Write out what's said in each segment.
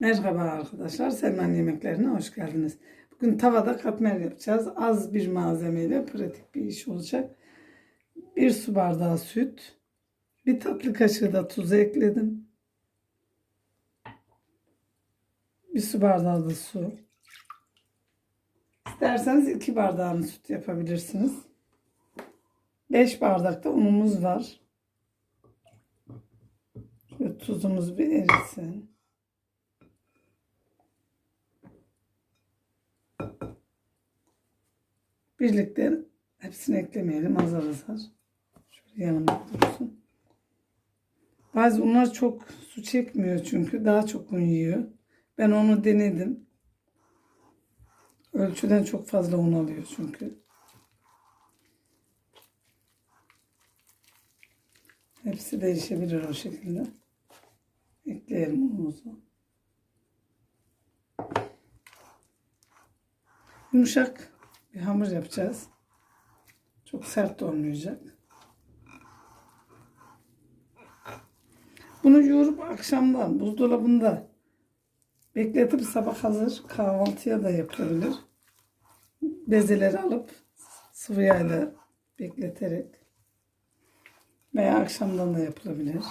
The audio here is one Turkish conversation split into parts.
Merhaba arkadaşlar, Selman Yemeklerine hoş geldiniz. Bugün tavada katmer yapacağız. Az bir malzemeyle pratik bir iş olacak. Bir su bardağı süt, bir tatlı kaşığı da tuz ekledim. Bir su bardağı da su. İsterseniz iki bardağını süt yapabilirsiniz. Beş bardak da unumuz var. Şöyle tuzumuz bir erisin. Birlikte hepsini eklemeyelim azar azar. Şöyle yanımda dursun. Bazı unlar çok su çekmiyor çünkü daha çok un yiyor. Ben onu denedim. Ölçüden çok fazla un alıyor çünkü. Hepsi değişebilir o şekilde. Ekleyelim unumuzu. Yumuşak bir hamur yapacağız. Çok sert olmayacak. Bunu yoğurup akşamdan buzdolabında bekletip sabah hazır kahvaltıya da yapılabilir. Bezeleri alıp sıvı yağla bekleterek veya akşamdan da yapılabilir.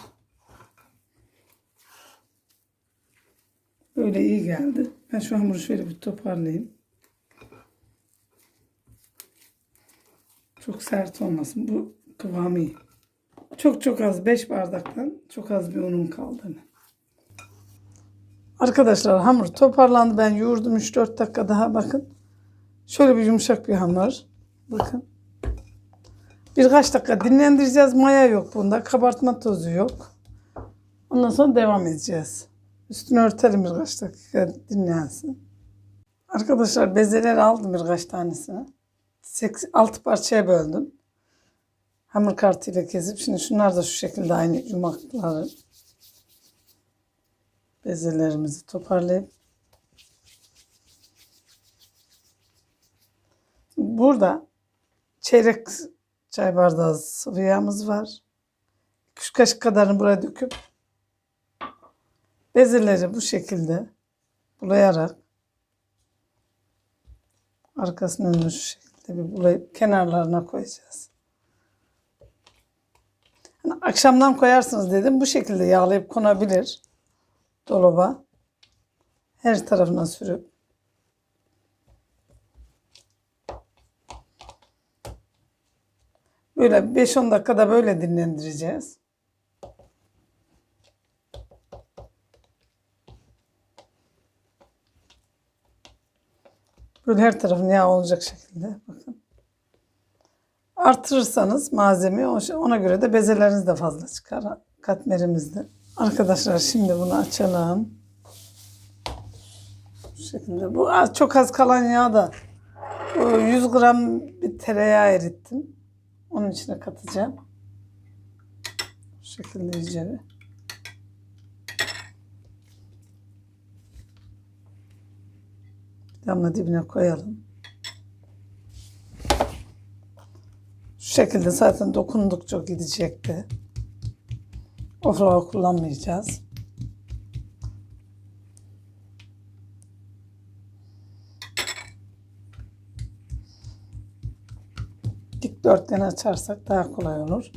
Böyle iyi geldi. Ben şu hamuru şöyle bir toparlayayım. Çok sert olmasın. Bu kıvamı iyi. Çok çok az 5 bardaktan çok az bir unum kaldı. Arkadaşlar hamur toparlandı. Ben yoğurdum 3-4 dakika daha bakın. Şöyle bir yumuşak bir hamur. Bakın. Birkaç dakika dinlendireceğiz. Maya yok bunda. Kabartma tozu yok. Ondan sonra devam edeceğiz. Üstünü örtelim birkaç dakika dinlensin. Arkadaşlar bezeler aldım birkaç tanesini. 6 parçaya böldüm. Hamur kartıyla kesip şimdi şunlar da şu şekilde aynı yumakları bezelerimizi toparlayıp burada çeyrek çay bardağı sıvı yağımız var. Küçük kaşık kadarını buraya döküp bezeleri bu şekilde bulayarak arkasını önünü şu şekilde bir bulayıp kenarlarına koyacağız. Hani akşamdan koyarsınız dedim. Bu şekilde yağlayıp konabilir dolaba. Her tarafına sürüp Böyle 5-10 dakikada böyle dinlendireceğiz. Böyle her tarafın yağ olacak şekilde. Artırırsanız malzemeyi ona göre de bezeleriniz de fazla çıkar. Katmerimizde. Arkadaşlar şimdi bunu açalım. Bu şekilde. Bu çok az kalan yağ da bu 100 gram bir tereyağı erittim. Onun içine katacağım. Bu şekilde iyice. Damla dibine koyalım. Şekilde zaten dokundukça gidecekti. Ofrava kullanmayacağız. Dikdörtgen açarsak daha kolay olur.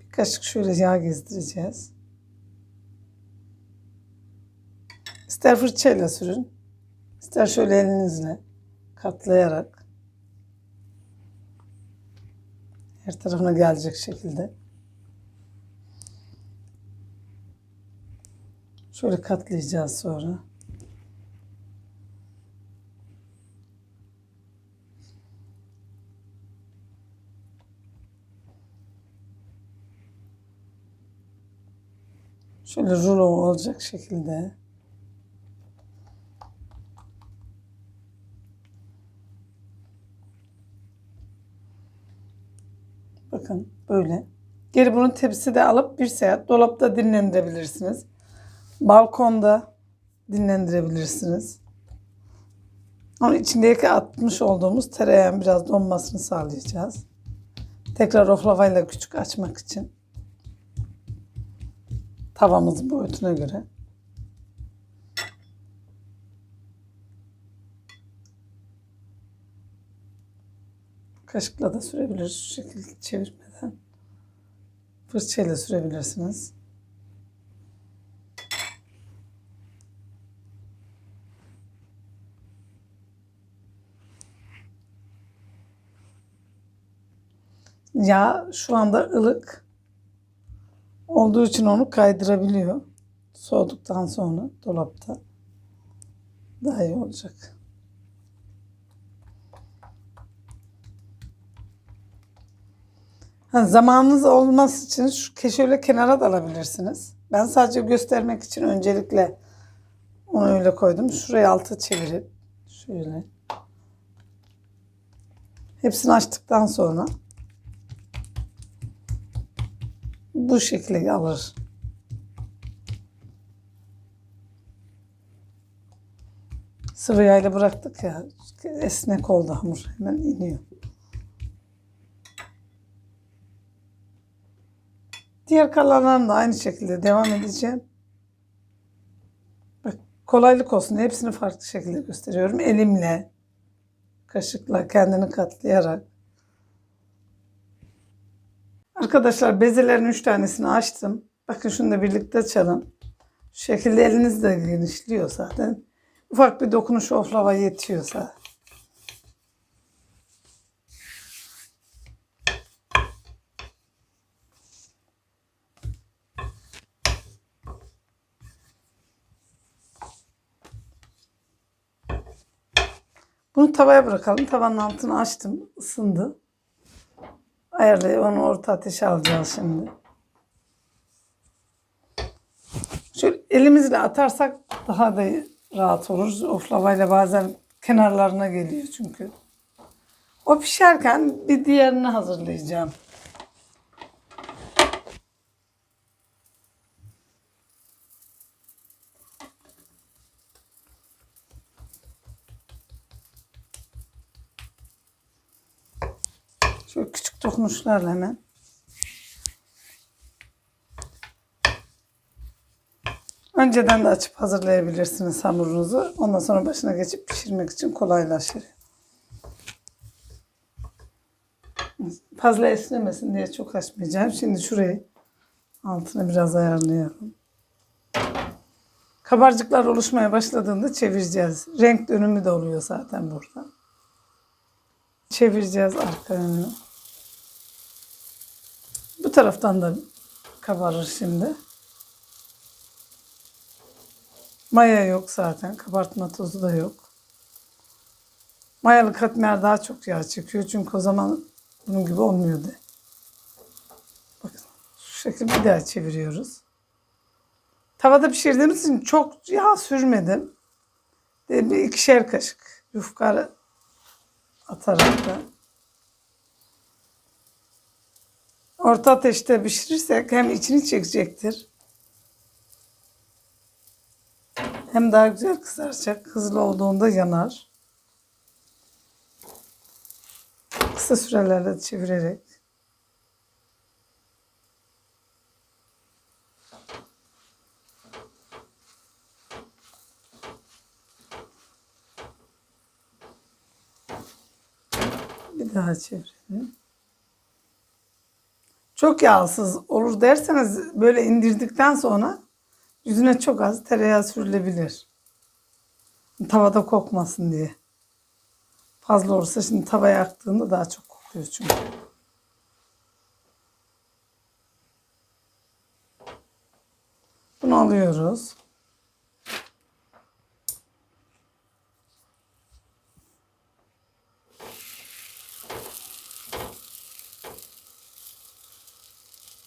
Bir kaşık şöyle yağ gezdireceğiz. İster fırçayla sürün, ister şöyle elinizle katlayarak her tarafına gelecek şekilde şöyle katlayacağız sonra. Şöyle rulo olacak şekilde. Bakın böyle. Geri bunu tepside alıp bir saat dolapta dinlendirebilirsiniz. Balkonda dinlendirebilirsiniz. Onun içindeki atmış olduğumuz tereyağın biraz donmasını sağlayacağız. Tekrar oklavayla küçük açmak için. Tavamızın boyutuna göre. Kaşıkla da sürebiliriz şu şekilde çevirmeden. Fırçayla sürebilirsiniz. Yağ şu anda ılık olduğu için onu kaydırabiliyor. Soğuduktan sonra dolapta daha iyi olacak. Ha, zamanınız olması için şu şöyle kenara da alabilirsiniz. Ben sadece göstermek için öncelikle onu öyle koydum. Şurayı altı çevirip şöyle. Hepsini açtıktan sonra bu şekilde alır. Sıvı yağıyla bıraktık ya esnek oldu hamur hemen iniyor. Diğer kalanlarını da aynı şekilde devam edeceğim. Bak, kolaylık olsun hepsini farklı şekilde gösteriyorum. Elimle, kaşıkla kendini katlayarak. Arkadaşlar bezelerin üç tanesini açtım. Bakın şunu da birlikte açalım. Şu şekilde eliniz de genişliyor zaten. Ufak bir dokunuş oflava yetiyorsa. Bunu tavaya bırakalım. Tavanın altını açtım. ısındı. Ayarlayıp onu orta ateşe alacağız şimdi. Şöyle elimizle atarsak daha da rahat olur. Oflavayla bazen kenarlarına geliyor çünkü. O pişerken bir diğerini hazırlayacağım. Şöyle küçük dokunuşlarla hemen. Önceden de açıp hazırlayabilirsiniz hamurunuzu. Ondan sonra başına geçip pişirmek için kolaylaşır. Fazla esnemesin diye çok açmayacağım. Şimdi şurayı altını biraz ayarlayalım. Kabarcıklar oluşmaya başladığında çevireceğiz. Renk dönümü de oluyor zaten burada. Çevireceğiz arka. Bu taraftan da kabarır şimdi. Maya yok zaten. Kabartma tozu da yok. Mayalı katmer daha çok yağ çekiyor. Çünkü o zaman bunun gibi olmuyordu. Bakın şu şekilde bir daha çeviriyoruz. Tavada pişirdiğimiz için çok yağ sürmedim. Bir ikişer kaşık yufka atarak da. Orta ateşte pişirirsek hem içini çekecektir. Hem daha güzel kızaracak. Hızlı olduğunda yanar. Kısa sürelerle çevirerek. Bir daha çevirelim. Çok yağsız olur derseniz böyle indirdikten sonra yüzüne çok az tereyağı sürülebilir. Tavada kokmasın diye. Fazla olursa şimdi tavaya yaktığında daha çok kokuyor çünkü. Bunu alıyoruz.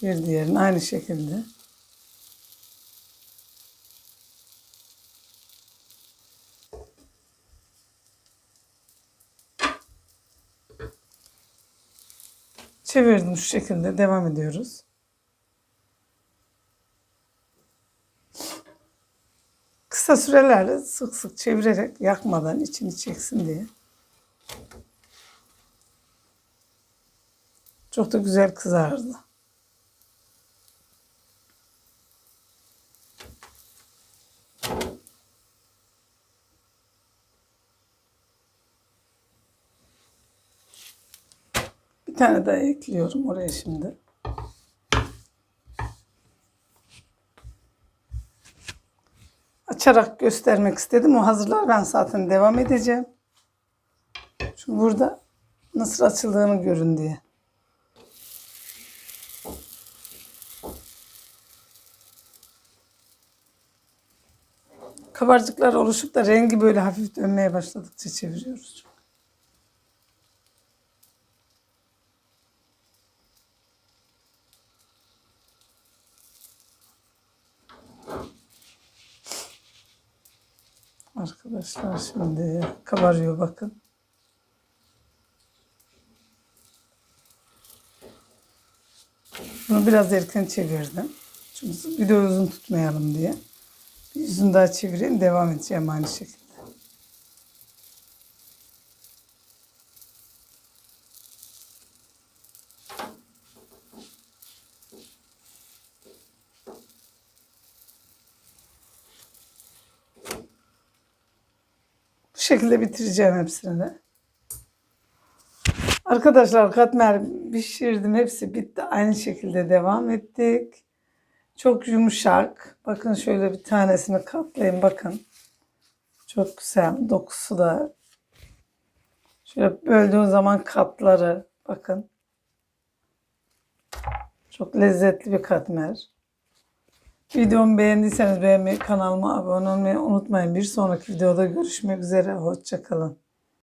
Bir diğerini aynı şekilde. Çevirdim şu şekilde devam ediyoruz. Kısa sürelerle sık sık çevirerek yakmadan içini çeksin diye. Çok da güzel kızardı. Tane daha ekliyorum oraya şimdi. Açarak göstermek istedim. O hazırlar ben zaten devam edeceğim. Çünkü burada nasıl açıldığını görün diye. Kabarcıklar oluşup da rengi böyle hafif dönmeye başladıkça çeviriyoruz. Arkadaşlar şimdi kabarıyor bakın. Bunu biraz erken çevirdim. Çünkü video uzun tutmayalım diye. Bir yüzünü daha çevireyim. Devam edeceğim aynı şekilde. Bu şekilde bitireceğim hepsini de. Arkadaşlar katmer pişirdim. Hepsi bitti. Aynı şekilde devam ettik. Çok yumuşak. Bakın şöyle bir tanesini katlayın. Bakın. Çok güzel. Dokusu da. Şöyle böldüğün zaman katları. Bakın. Çok lezzetli bir katmer. Videomu beğendiyseniz beğenmeyi, kanalıma abone olmayı unutmayın. Bir sonraki videoda görüşmek üzere. Hoşçakalın.